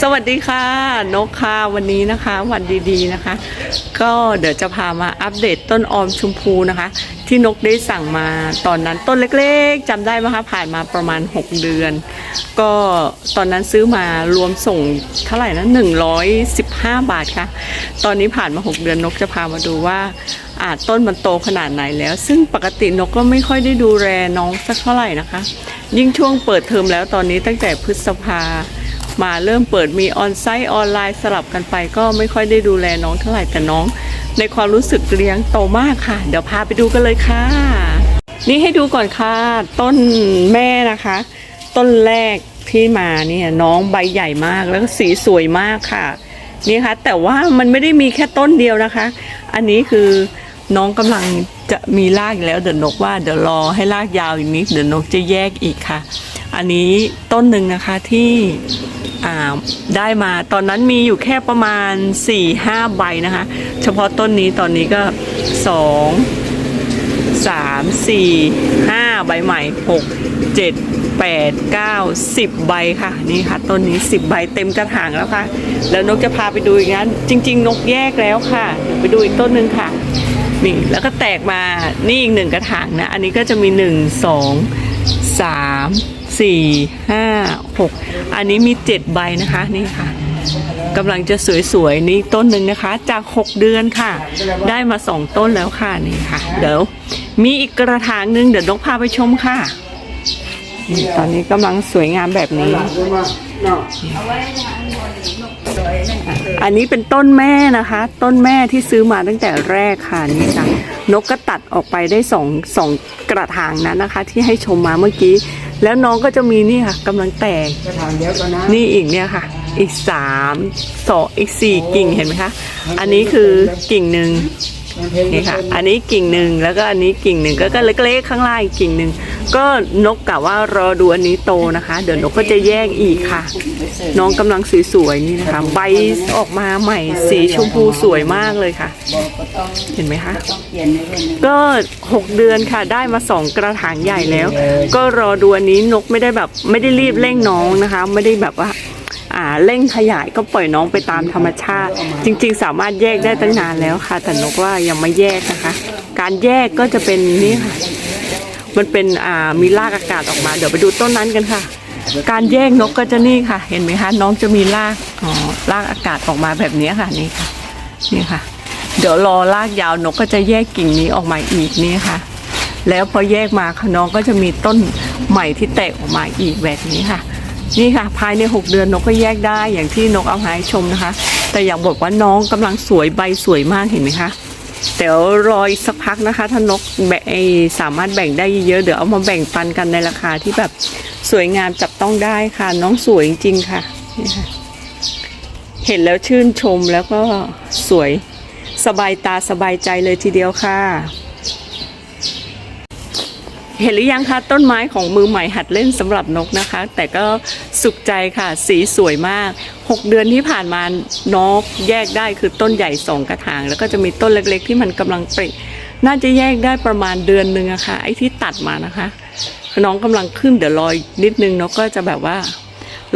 สวัสดีค่ะ นกค่ะวันนี้นะคะ วันดีๆนะคะ ก็เดี๋ยวจะพามาอัปเดตต้นออมชมพูนะคะ ที่นกได้สั่งมาตอนนั้นต้นเล็กๆจำได้ไหมคะผ่านมาประมาณ 6 เดือน ก็ตอนนั้นซื้อมารวมส่งเท่าไหร่นะ115 บาทค่ะ ตอนนี้ผ่านมา 6 เดือนนกจะพามาดูว่าอาต้นมันโตขนาดไหนแล้ว ซึ่งปกตินกก็ไม่ค่อยได้ดูแลน้องสักเท่าไหร่นะคะ ยิ่งช่วงเปิดเทอมแล้วตอนนี้ตั้งแต่พฤษภา มาเริ่มเปิดมีออนไซต์ออนไลน์สลับกันไป ก็ไม่ค่อยได้ดูแลน้องเท่าไหร่แต่น้อง ในความรู้สึกเลี้ยงโตมากค่ะ เดี๋ยวพาไปดูกันเลยค่ะ นี่ให้ดูก่อนค่ะ ต้นแม่นะคะ ต้นแรกที่มาเนี่ยน้องใบใหญ่มากแล้วก็สีสวยมากค่ะนี่ค่ะแต่ว่ามันไม่ได้มีแค่ต้นเดียวนะคะ อันนี้คือน้องกำลังจะมีรากแล้วเดี๋ยวนกว่าเดี๋ยวรอให้รากยาวอีกนิดเดี๋ยวนกจะแยกอีกค่ะ อันนี้ต้นหนึ่งนะคะที่ ได้มาตอนนั้นมีอยู่แค่ประมาณ 4-5 ใบนะคะ เฉพาะต้นนี้ตอนนี้ก็2สามสี่ห้าใบใหม่หกเจ็ดแปดเก้าสิบใบค่ะนี่ค่ะต้นนี้สิบใบเต็มกระถางแล้วค่ะ แล้วนกจะพาไปดูอีกงั้นจริง ๆ นกแยกแล้วค่ะเดี๋ยวไปดูอีกต้นหนึ่งค่ะนี่แล้วก็แตกมานี่อีกหนึ่งกระถางนะ อันนี้ก็จะมีหนึ่ง สี่ห้าหกอันนี้มีเจ็ดใบนะคะนี่ค่ะกำลังจะสวยๆนี่ต้นหนึ่งนะคะ จาก 6 เดือนค่ะ ได้มา 2 ต้นแล้วค่ะนี่ค่ะ เดี๋ยวมีอีกกระถางหนึ่งเดี๋ยวนกพาไปชมค่ะนี่ตอนนี้กำลังสวยงามแบบนี้ อันนี้เป็นต้นแม่นะคะ ต้นแม่ที่ซื้อมาตั้งแต่แรกค่ะนี่ค่ะนกก็ตัดออกไปได้สองสองกระถางนั้นนะคะ ที่ให้ชมมาเมื่อกี้ แล้วน้องก็จะมีนี่ค่ะกำลังแตก กระถางเดียวกันนะนี่อีกเนี่ยค่ะ อีกสามสองอีกสี่กิ่งเห็นไหมคะ อันนี้คือกิ่งหนึ่ง นี่ค่ะ อันนี้กิ่งหนึ่งแล้วก็อันนี้กิ่งหนึ่งก็ก็เล็กๆข้างล่างอีกกิ่งหนึ่ง ก็นกกะว่ารอดูอันนี้โตนะคะ เดี๋ยวนกก็จะแยกอีกค่ะ น้องกำลังสวยๆนี่นะคะ ใบออกมาใหม่สีชมพูสวยมากเลยค่ะ เห็นไหมคะ ก็ 6 เดือนค่ะได้มา 2 กระถางใหญ่แล้ว ก็รอดูอันนี้นกไม่ได้แบบไม่ได้รีบเร่งน้องนะคะ ไม่ได้แบบว่าอ่าเร่งขยายก็ปล่อยน้องไปตามธรรมชาติ จริง ๆ สามารถแยกได้ตั้งนานแล้วค่ะ แต่นกว่ายังไม่แยกนะคะ การแยกก็จะเป็นนี่ค่ะ มันเป็นอ่ามีรากอากาศออกมา เดี๋ยวไปดูต้นนั้นกันค่ะ การแยกนกก็จะนี่ค่ะ เห็นไหมคะน้องจะมีรากอ๋อรากอากาศออกมาแบบนี้ค่ะนี่ค่ะนี่ค่ะ เดี๋ยวรอรากยาวนกก็จะแยกกิ่งนี้ออกมาอีกนี่ค่ะ แล้วพอแยกมาค่ะน้องก็จะมีต้นใหม่ที่แตกออกมาอีกแบบนี้ค่ะนี่ค่ะ ภายใน 6 เดือนนกก็แยกได้อย่างที่นกเอามาให้ชมนะคะ แต่อยากบอกว่าน้องกำลังสวยใบสวยมากเห็นไหมคะ เดี๋ยวรออีกสักพักนะคะ ถ้านกแบ่งไอสามารถแบ่งได้เยอะเดี๋ยวเอามาแบ่งปันกันในราคาที่แบบสวยงามจับต้องได้ค่ะ น้องสวยจริงๆค่ะนี่ค่ะ เห็นแล้วชื่นชมแล้วก็สวยสบายตาสบายใจเลยทีเดียวค่ะ เห็นหรือยังคะต้นไม้ของมือใหม่หัดเล่นสำหรับนกนะคะ แต่ก็สุขใจค่ะสีสวยมาก 6 เดือนที่ผ่านมานกแยกได้คือต้นใหญ่สองกระถาง แล้วก็จะมีต้นเล็กๆ ที่มันกำลังปริน่าจะแยกได้ประมาณเดือนหนึ่งอะค่ะไอ้ที่ตัดมานะคะ น้องกำลังขึ้นเดี๋ยวรออีกนิดนึงนกก็จะแบบว่า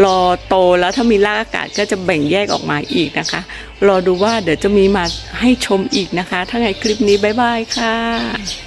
รอโตแล้วถ้ามีรากอากาศก็จะแบ่งแยกออกมาอีกนะคะ รอดูว่าเดี๋ยวจะมีมาให้ชมอีกนะคะ ถ้าไงคลิปนี้บ๊ายบายค่ะ